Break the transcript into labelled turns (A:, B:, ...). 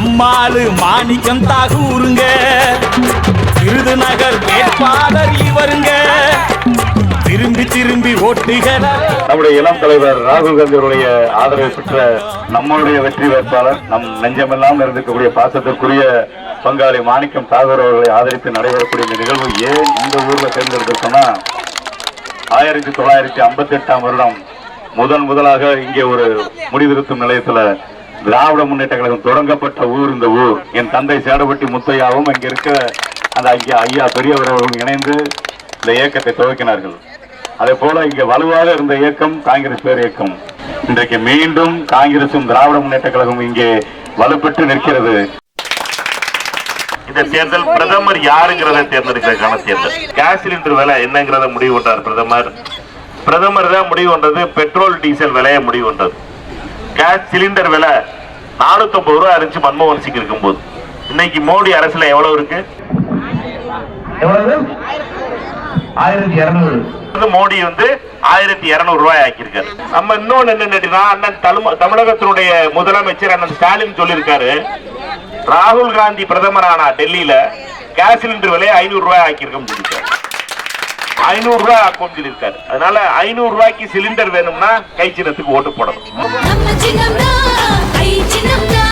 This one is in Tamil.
A: நம்மாளு மாணிக்கம் தாகூருங்க. விருதுநகர் வேட்பாளர் இவருங்க. திரும்பி திரும்பி ஓட்டுகிற
B: நம்முடைய இளம் தலைவர் ராகுல் காந்தியுடைய ஆதரவை பெற்ற நம்மளுடைய வெற்றி வேட்பாளர் நம் நெஞ்சமெல்லாம் இருந்திருக்கக்கூடிய பாசத்திற்குரிய பங்காளி மாணிக்கம் தாகூர் அவர்களை ஆதரித்து நடைபெறக்கூடிய இந்த நிகழ்வு ஏன் இந்த ஊர்ல தேர்ந்தெடுத்திருக்கோம்னா ஆயிரத்தி தொள்ளாயிரத்தி ஐம்பத்தி எட்டாம் வருடம் முதன் முதலாக இங்கே ஒரு முடிதிருத்தும் நிலையத்துல திராவிட முன்னேற்ற கழகம் தொடங்கப்பட்ட ஊர் இந்த ஊர். என் தந்தை சேடப்பட்டி முத்தையாவும் அங்க இருக்க அந்த ஐயா ஐயா பெரியவர் அவர்களும் இணைந்து இந்த இயக்கத்தை துவக்கினார்கள். அதே போல இங்க வலுவாக இருந்த இயக்கம் காங்கிரஸ் பேர் இயக்கம். இன்றைக்கு மீண்டும் காங்கிரசும் திராவிட முன்னேற்ற கழகம் இங்கே வலுப்பெற்று நிற்கிறது.
C: இந்த தேர்தல் பிரதமர் யாருங்கிறத தேர்ந்தெடுக்கிறதுக்கான தேர்தல். கேஸ் சிலிண்டர் விலை என்னங்கிறத முடிவு பண்றார் பிரதமர். பிரதமர் தான் முடிவு பண்றது பெட்ரோல் டீசல் விலையை முடிவு பண்றது. கேஸ் சிலிண்டர் விலை 450 ரூபாய் இருந்துச்சு மன்மோகன் சிங் இருக்கும்போது. இன்னைக்கு மோடி அரசுல எவ்வளவு இருக்கு?
D: எவ்வளவு? ஆயிரத்தி இருநூறு.
C: மோடி வந்து ஆயிரத்தி இருநூறு ரூபாய் ஆக்கியிருக்காரு. நம்ம இன்னொன்னு என்ன அண்ணன் தமிழகத்தினுடைய முதலமைச்சர் அண்ணன் ஸ்டாலின் சொல்லியிருக்காரு. ராகுல் காந்தி பிரதமரானா டெல்லியில கேஸ் சிலிண்டர் விலையை ஐநூறு ரூபாய் ஆக்கியிருக்கோம் சொல்லியிருக்காரு. ஐநூறு ரூபாய் ஆக்கும் சொல்லியிருக்காரு அதனால ஐநூறு ரூபாய்க்கு சிலிண்டர் வேணும்னா கை சின்னத்துக்கு ஓட்டு போடணும்.